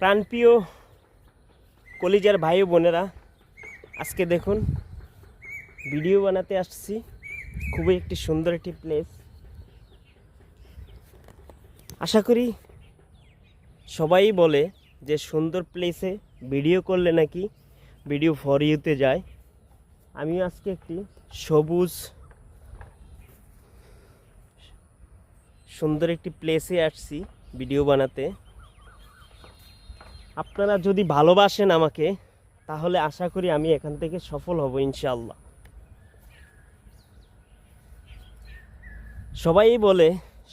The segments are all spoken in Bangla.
প্রাণপ্রিয় কলিজার ভাই বোনেরা, আজকে দেখুন ভিডিও বানাতে আসছি। খুবই একটি সুন্দর একটি প্লেস আশা করি সবাই বলে যে সুন্দর প্লেসে ভিডিও করলে নাকি ভিডিও ফর ইউতে যায়। আমি আজকে একটি সবুজ, সুন্দর একটি প্লেসে আসছি ভিডিও বানাতে। আপনারা যদি ভালোবাসেন আমাকে, তাহলে আশা করি আমি এখান থেকে সফল হব ইনশাল্লাহ সবাই বলে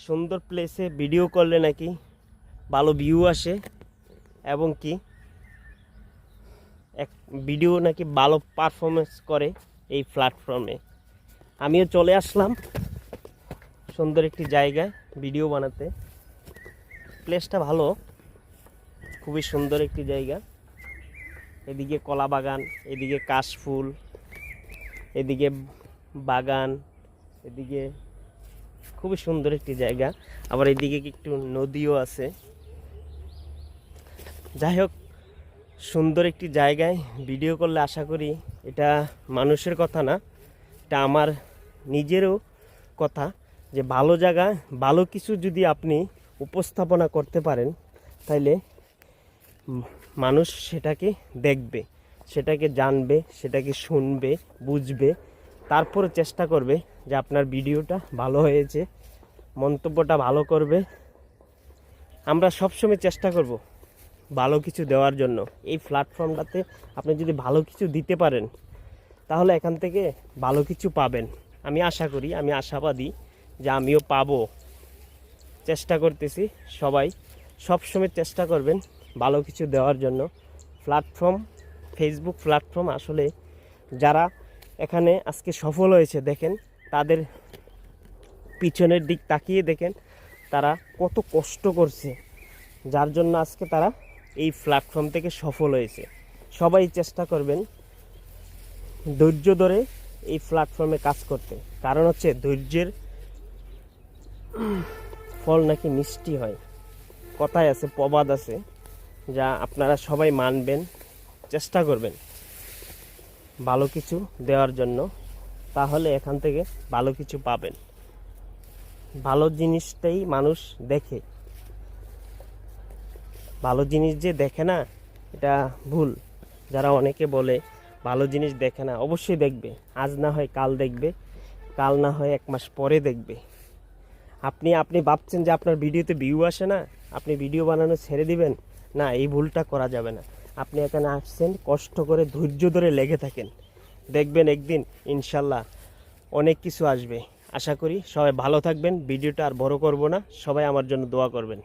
সুন্দর প্লেসে ভিডিও করলে নাকি ভালো ভিউ আসে, এবং কি? এক ভিডিও নাকি ভালো পারফরমেন্স করে এই প্ল্যাটফর্মে আমিও চলে আসলাম সুন্দর একটি জায়গায় ভিডিও বানাতে। প্লেসটা ভালো। খুবই সুন্দর একটি জায়গা। এদিকে কলা বাগান, এদিকে কাশফুল এদিকে বাগান, এদিকে খুবই সুন্দর একটি জায়গা। আবার এদিকে একটু নদীও আছে। যাই হোক, সুন্দর একটি জায়গায় ভিডিও করলে আশা করি এটা মানুষের কথা না, এটা আমার নিজেরও কথা যে ভালো জায়গায় ভালো কিছু যদি আপনি উপস্থাপনা করতে পারেন, তাইলে মানুষ সেটাকে দেখবে, সেটাকে জানবে, সেটাকে শুনবে, বুঝবে তারপরে চেষ্টা করবে যে আপনার ভিডিওটা ভালো হয়েছে, মন্তব্যটা ভালো করবে। আমরা সবসময় চেষ্টা করব ভালো কিছু দেওয়ার জন্য। এই প্ল্যাটফর্মটাতে আপনি যদি ভালো কিছু দিতে পারেন, তাহলে এখান থেকে ভালো কিছু পাবেন। আমি আশা করি, আমি আশাবাদী যে আমিও পাবো। চেষ্টা করতেছি সবাই। সবসময় চেষ্টা করবেন ভালো কিছু দেওয়ার জন্য। প্ল্যাটফর্ম ফেসবুক প্ল্যাটফর্ম আসলে যারা এখানে আজকে সফল হয়েছে দেখেন, তাদের পিছনের দিক তাকিয়ে দেখেন, তারা কত কষ্ট করছে। যার জন্য আজকে তারা এই প্ল্যাটফর্ম থেকে সফল হয়েছে। সবাই চেষ্টা করবেন ধৈর্য ধরে এই প্ল্যাটফর্মে কাজ করতে। কারণ হচ্ছে ধৈর্যের ফল নাকি মিষ্টি হয়। কথায় আছে, প্রবাদ আছে। যা আপনারা সবাই মানবেন, চেষ্টা করবেন ভালো কিছু দেওয়ার জন্য, তাহলে এখান থেকে ভালো কিছু পাবেন। ভালো জিনিসটাই মানুষ দেখে। ভালো জিনিস যে দেখে না, এটা ভুল। যারা অনেকে বলে, ভালো জিনিস দেখে না, অবশ্যই দেখবে। আজ না হয় কাল দেখবে, কাল না হয় এক মাস পরে দেখবে। আপনি আপনি ভাবছেন যে আপনার ভিডিওতে ভিউ আসে না, আপনি ভিডিও বানানো ছেড়ে দিবেন? না, এই ভুলটা করা যাবে না। আপনি এখানে আসছেন, কষ্ট করে ধৈর্য ধরে লেগে থাকেন। দেখবেন একদিন, ইনশাল্লাহ অনেক কিছু আসবে। আশা করি সবাই ভালো থাকবেন, ভিডিওটা আর বড় করব না, সবাই আমার জন্য দোয়া করবেন।